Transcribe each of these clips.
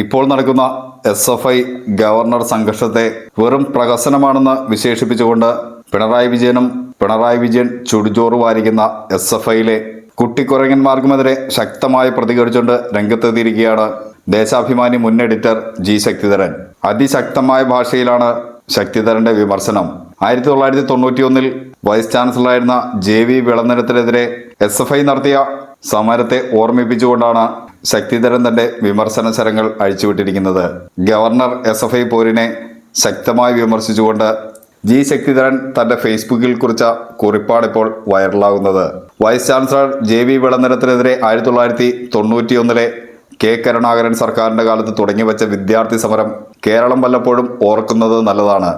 ഇപ്പോൾ നടക്കുന്ന S F I governor സംഘർഷത്തെ വെറും പ്രഹസനമാണെന്ന് വിശേഷിപ്പിച്ചുകൊണ്ട് പിണറായി വിജയനും പിണറായി വിജയൻ ചുടുചോറ് വാരിക്കുന്ന എസ് എഫ് ഐയിലെ കുട്ടിക്കുറങ്ങന്മാർക്കുമെതിരെ ശക്തമായി പ്രതികരിച്ചുകൊണ്ട് രംഗത്തെത്തിയിരിക്കുകയാണ് ദേശാഭിമാനി മുൻ എഡിറ്റർ ജി ശക്തിധരൻ. അതിശക്തമായ ഭാഷയിലാണ് ശക്തിധരന്റെ വിമർശനം. ആയിരത്തി തൊള്ളായിരത്തി തൊണ്ണൂറ്റി ഒന്നിൽ വൈസ് ചാൻസലറായിരുന്ന ജെ വി വിളനിരത്തിനെതിരെ എസ് എഫ് ഐ നടത്തിയ സമരത്തെ ഓർമ്മിപ്പിച്ചുകൊണ്ടാണ് ശക്തിധരൻ തന്റെ വിമർശന ശരങ്ങൾ അഴിച്ചുവിട്ടിരിക്കുന്നത്. ഗവർണർ എസ് എഫ് ഐ പോരിനെ ശക്തമായി വിമർശിച്ചുകൊണ്ട് ജി ശക്തിധരൻ തന്റെ ഫേസ്ബുക്കിൽ കുറിച്ച കുറിപ്പാണ് ഇപ്പോൾ വൈറലാകുന്നത്. വൈസ് ചാൻസലർ ജെ വി വിളനിരത്തിനെതിരെ ആയിരത്തി തൊള്ളായിരത്തി തൊണ്ണൂറ്റിയൊന്നിലെ കെ കരുണാകരൻ സർക്കാരിന്റെ കാലത്ത് തുടങ്ങിവെച്ച വിദ്യാർത്ഥി സമരം കേരളം വല്ലപ്പോഴും ഓർക്കുന്നത് നല്ലതാണ്.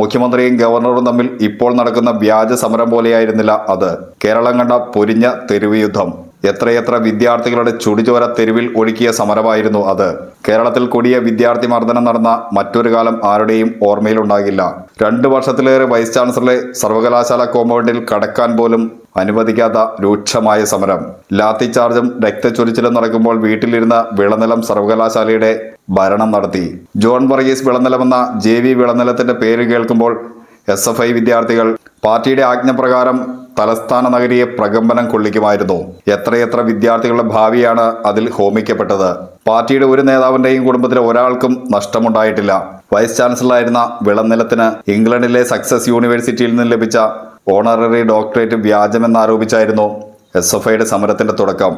മുഖ്യമന്ത്രിയും ഗവർണറും തമ്മിൽ ഇപ്പോൾ നടക്കുന്ന വ്യാജ സമരം പോലെയായിരുന്നില്ല അത്. കേരളം കണ്ട പൊരിഞ്ഞ തെരുവ് യുദ്ധം. എത്രയെത്ര വിദ്യാർത്ഥികളുടെ ചുടിചോര തെരുവിൽ ഒഴുക്കിയ സമരമായിരുന്നു അത്. കേരളത്തിൽ കൊടിയ വിദ്യാർത്ഥി മർദ്ദനം നടന്ന മറ്റൊരു കാലം ആരുടെയും ഓർമ്മയിലുണ്ടാകില്ല. രണ്ടു വർഷത്തിലേറെ വൈസ് ചാൻസലറെ സർവകലാശാല കോമ്പൗണ്ടിൽ കടക്കാൻ പോലും അനുവദിക്കാത്ത രൂക്ഷമായ സമരം. ലാത്തി ചാർജും രക്തച്ചൊരിച്ചിലും നടക്കുമ്പോൾ വീട്ടിലിരുന്ന വിളനിലം സർവകലാശാലയുടെ ഭരണം നടത്തി. ജോൺ വർഗീസ് വിളനിലമെന്ന ജെ വി വിളനിലത്തിന്റെ പേര് കേൾക്കുമ്പോൾ എസ് എഫ് ഐ വിദ്യാർത്ഥികൾ പാർട്ടിയുടെ ആജ്ഞപ്രകാരം തലസ്ഥാന നഗരിയെ പ്രകമ്പനം കൊള്ളിക്കുമായിരുന്നു. എത്രയെത്ര വിദ്യാർത്ഥികളുടെ ഭാവിയാണ് അതിൽ ഹോമിക്കപ്പെട്ടത്. പാർട്ടിയുടെ ഒരു നേതാവിന്റെയും കുടുംബത്തിലെ ഒരാൾക്കും നഷ്ടമുണ്ടായിട്ടില്ല. വൈസ് ചാൻസലറായിരുന്ന വിളനിലത്തിന് ഇംഗ്ലണ്ടിലെ സക്സസ് യൂണിവേഴ്സിറ്റിയിൽ നിന്ന് ലഭിച്ച ഓണററി ഡോക്ടറേറ്റ് വ്യാജമെന്നാരോപിച്ചായിരുന്നു എസ് എഫ് ഐയുടെ സമരത്തിന്റെ തുടക്കം.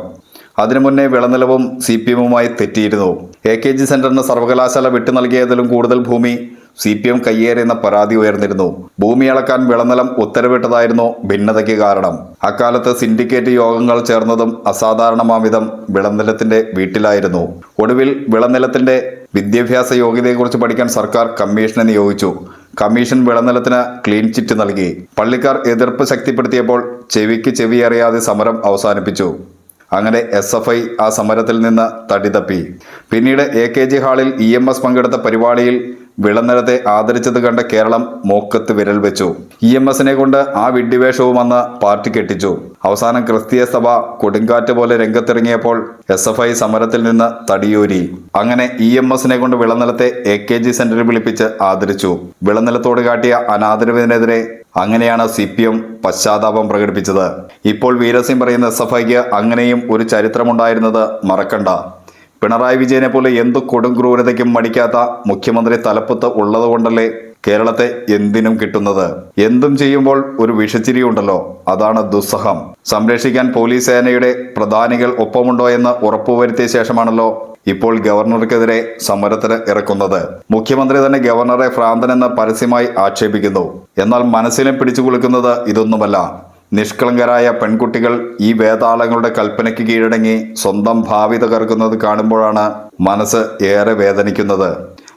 അതിനു മുന്നേ വിളനിലവും സി പി എമ്മുമായി തെറ്റിയിരുന്നു. എ കെ ജി സെന്ററിന് സർവകലാശാല വിട്ടു നൽകിയതിലും കൂടുതൽ ഭൂമി സി പി എം കയ്യേറിയെന്ന പരാതി ഉയർന്നിരുന്നു. ഭൂമി അളക്കാൻ വിളനിലം ഉത്തരവിട്ടതായിരുന്നു ഭിന്നതയ്ക്ക് കാരണം. അക്കാലത്ത് സിൻഡിക്കേറ്റ് യോഗങ്ങൾ ചേർന്നതും അസാധാരണമാവിധം വിളനിലത്തിന്റെ വീട്ടിലായിരുന്നു. ഒടുവിൽ വിളനിലത്തിന്റെ വിദ്യാഭ്യാസ യോഗ്യതയെക്കുറിച്ച് പഠിക്കാൻ സർക്കാർ കമ്മീഷനെ നിയോഗിച്ചു. കമ്മീഷൻ വിളനിലത്തിന് ക്ലീൻ ചിറ്റ് നൽകി. പള്ളിക്കാർ എതിർപ്പ് ശക്തിപ്പെടുത്തിയപ്പോൾ ചെവിക്ക് ചെവിയറിയാതെ സമരം അവസാനിപ്പിച്ചു. അങ്ങനെ എസ് എഫ് ഐ ആ സമരത്തിൽ നിന്ന് തടിതപ്പി. പിന്നീട് എ കെ ജി ഹാളിൽ ഇ എം എസ് പങ്കെടുത്ത പരിപാടിയിൽ വിളനിലത്തെ ആദരിച്ചത് കണ്ട കേരളം മൂക്കത്ത് വിരൽ വെച്ചു. ഇ എം എസിനെ കൊണ്ട് ആ വിഡ്ഢിവേഷവും അന്ന് പാർട്ടി കെട്ടിച്ചു. അവസാനം ക്രിസ്തീയ സഭ കൊടുങ്കാറ്റ് പോലെ രംഗത്തിറങ്ങിയപ്പോൾ എസ് എഫ് ഐ സമരത്തിൽ നിന്ന് തടിയൂരി. അങ്ങനെ ഇ എം എസിനെ കൊണ്ട് വിളനിലത്തെ എ കെ ജി സെന്ററിൽ വിളിപ്പിച്ച് ആദരിച്ചു. വിളനിലത്തോട് കാട്ടിയ അനാദരവിനെതിരെ അങ്ങനെയാണ് സി പി എം പശ്ചാത്താപം പ്രകടിപ്പിച്ചത്. ഇപ്പോൾ വീരസിംഗ് പറയുന്ന എസ് എഫ് ഐക്ക് അങ്ങനെയും ഒരു ചരിത്രമുണ്ടായിരുന്നത് മറക്കണ്ട. പിണറായി വിജയനെ പോലെ എന്ത് കൊടും ക്രൂരതയ്ക്കും മടിക്കാത്ത മുഖ്യമന്ത്രി തലപ്പത്ത് ഉള്ളതുകൊണ്ടല്ലേ കേരളത്തെ എന്തിനും കിട്ടുന്നത്? എന്തും ചെയ്യുമ്പോൾ ഒരു വിഷച്ചിരിയുണ്ടല്ലോ. അതാണ് ദുസ്സഹം. സംരക്ഷിക്കാൻ പോലീസ് സേനയുടെ പ്രധാനികൾ ഒപ്പമുണ്ടോ എന്ന് ഉറപ്പുവരുത്തിയ ശേഷമാണല്ലോ ഇപ്പോൾ ഗവർണർക്കെതിരെ സമരത്തിന് ഇറക്കുന്നത്. മുഖ്യമന്ത്രി തന്നെ ഗവർണറെ ഭ്രാന്തനെന്ന് പരസ്യമായി ആക്ഷേപിക്കുന്നു. എന്നാൽ മനസ്സിനെ പിടിച്ചു കുലുക്കുന്നത് ഇതൊന്നുമല്ല. നിഷ്കളങ്കരായ പെൺകുട്ടികൾ ഈ വേതാളങ്ങളുടെ കൽപ്പനയ്ക്ക് കീഴടങ്ങി സ്വന്തം ഭാവി തകർക്കുന്നത് കാണുമ്പോഴാണ് മനസ്സ് ഏറെ വേദനിക്കുന്നത്.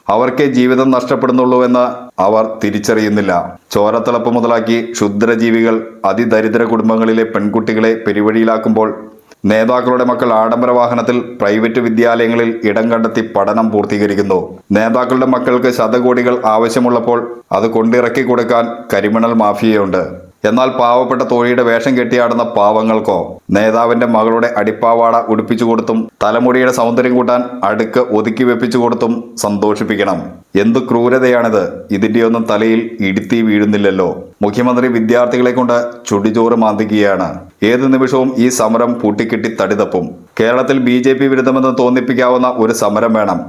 അവർക്കേ ജീവിതം നഷ്ടപ്പെടുന്നുള്ളൂവെന്ന് അവർ തിരിച്ചറിയുന്നില്ല. ചോരത്തിളപ്പ് മുതലാക്കി ക്ഷുദ്രജീവികൾ അതിദരിദ്ര കുടുംബങ്ങളിലെ പെൺകുട്ടികളെ പെരുവഴിയിലാക്കുമ്പോൾ നേതാക്കളുടെ മക്കൾ ആഡംബര വാഹനത്തിൽ പ്രൈവറ്റ് വിദ്യാലയങ്ങളിൽ ഇടം കണ്ടെത്തി പഠനം പൂർത്തീകരിക്കുന്നു. നേതാക്കളുടെ മക്കൾക്ക് ശതകോടികൾ ആവശ്യമുള്ളപ്പോൾ അത് കൊണ്ടിറക്കി കൊടുക്കാൻ കരിമണൽ മാഫിയയുണ്ട്. എന്നാൽ പാവപ്പെട്ട തോഴിയുടെ വേഷം കെട്ടിയാടുന്ന പാവങ്ങൾക്കോ? നേതാവിന്റെ മകളുടെ അടിപ്പാവാട ഉടുപ്പിച്ചു കൊടുത്തും തലമുടിയുടെ സൗന്ദര്യം കൂട്ടാൻ അടുക്ക് ഒതുക്കി വെപ്പിച്ചു കൊടുത്തും സന്തോഷിപ്പിക്കണം. എന്ത് ക്രൂരതയാണിത്? ഇതിന്റെയൊന്നും തലയിൽ ഇടുത്തി വീഴുന്നില്ലല്ലോ. മുഖ്യമന്ത്രി വിദ്യാർത്ഥികളെ കൊണ്ട് ചുടിചോറ് മാന്തിക്കുകയാണ്. ഏത് നിമിഷവും ഈ സമരം പൂട്ടിക്കെട്ടി തടിതപ്പും. കേരളത്തിൽ ബി ജെ പി വിരുദ്ധമെന്ന് തോന്നിപ്പിക്കാവുന്ന ഒരു സമരം വേണം.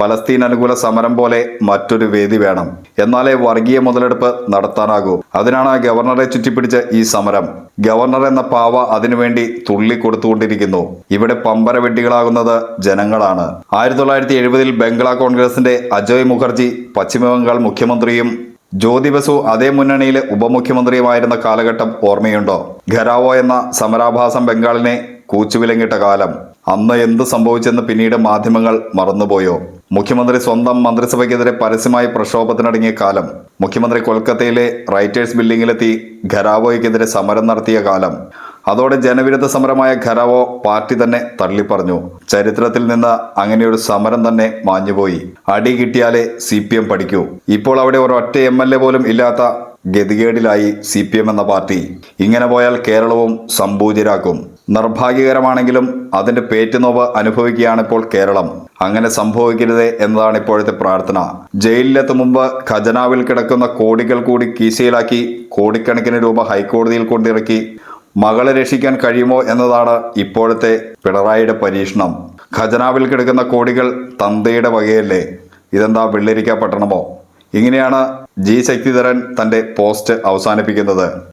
പലസ്തീൻ അനുകൂല സമരം പോലെ മറ്റൊരു വേദി വേണം. എന്നാലേ വർഗീയ മുതലെടുപ്പ് നടത്താനാകൂ. അതിനാണ് ഗവർണറെ ചുറ്റിപ്പിടിച്ച ഈ സമരം. ഗവർണർ എന്ന പാവ അതിനുവേണ്ടി തുള്ളി കൊടുത്തുകൊണ്ടിരിക്കുന്നു. ഇവിടെ പമ്പര വെട്ടികളാകുന്നത് ജനങ്ങളാണ്. ആയിരത്തി തൊള്ളായിരത്തി എഴുപതിൽ ബംഗ്ലാ കോൺഗ്രസിന്റെ അജയ് മുഖർജി പശ്ചിമബംഗാൾ മുഖ്യമന്ത്രിയും ജ്യോതി ബസു അതേ മുന്നണിയിലെ ഉപമുഖ്യമന്ത്രിയുമായിരുന്ന കാലഘട്ടം ഓർമ്മയുണ്ടോ? ഖരാവോ എന്ന സമരാഭാസം ബംഗാളിനെ കൂച്ചുവിലങ്ങിട്ട കാലം. അന്ന് എന്ത് സംഭവിച്ചെന്ന് പിന്നീട് മാധ്യമങ്ങൾ മറന്നുപോയോ? മുഖ്യമന്ത്രി സ്വന്തം മന്ത്രിസഭയ്ക്കെതിരെ പരസ്യമായി പ്രക്ഷോഭത്തിനടങ്ങിയ കാലം മുഖ്യമന്ത്രി കൊൽക്കത്തയിലെ റൈറ്റേഴ്സ് ബിൽഡിംഗിലെത്തി ഖരാവോയ്ക്കെതിരെ സമരം നടത്തിയ കാലം. അതോടെ ജനവിരുദ്ധ സമരമായ ഖരാവോ പാർട്ടി തന്നെ തള്ളിപ്പറഞ്ഞു. ചരിത്രത്തിൽ നിന്ന് അങ്ങനെയൊരു സമരം തന്നെ മാഞ്ഞുപോയി. അടി കിട്ടിയാലേ സി പി എം പഠിക്കൂ. ഇപ്പോൾ അവിടെ ഒരൊറ്റ എം എൽ എ പോലും ഇല്ലാത്ത ഗതികേടിലായി സി പി എം എന്ന പാർട്ടി. ഇങ്ങനെ പോയാൽ കേരളവും സമ്പൂജിരാക്കും നിർഭാഗ്യകരമാണെങ്കിലും അതിന്റെ പേറ്റുനോവ് അനുഭവിക്കുകയാണ് ഇപ്പോൾ കേരളം. അങ്ങനെ സംഭവിക്കരുതേ എന്നതാണ് ഇപ്പോഴത്തെ പ്രാർത്ഥന. ജയിലിലെത്തും മുമ്പ് ഖജനാവിൽ കിടക്കുന്ന കോടികൾ കൂടി കീശയിലാക്കി കോടിക്കണക്കിന് രൂപ ഹൈക്കോടതിയിൽ കൊണ്ടിറക്കി മകളെ രക്ഷിക്കാൻ കഴിയുമോ എന്നതാണ് ഇപ്പോഴത്തെ പിണറായിയുടെ പരീക്ഷണം. ഖജനാവിൽ കിടക്കുന്ന കോടികൾ തന്തയുടെ വകയല്ലേ? ഇതെന്താ വെള്ളരിക്ക പട്ടണമോ? ഇങ്ങനെയാണ് ജി ശക്തിധരൻ തന്റെ പോസ്റ്റ് അവസാനിപ്പിക്കുന്നത്.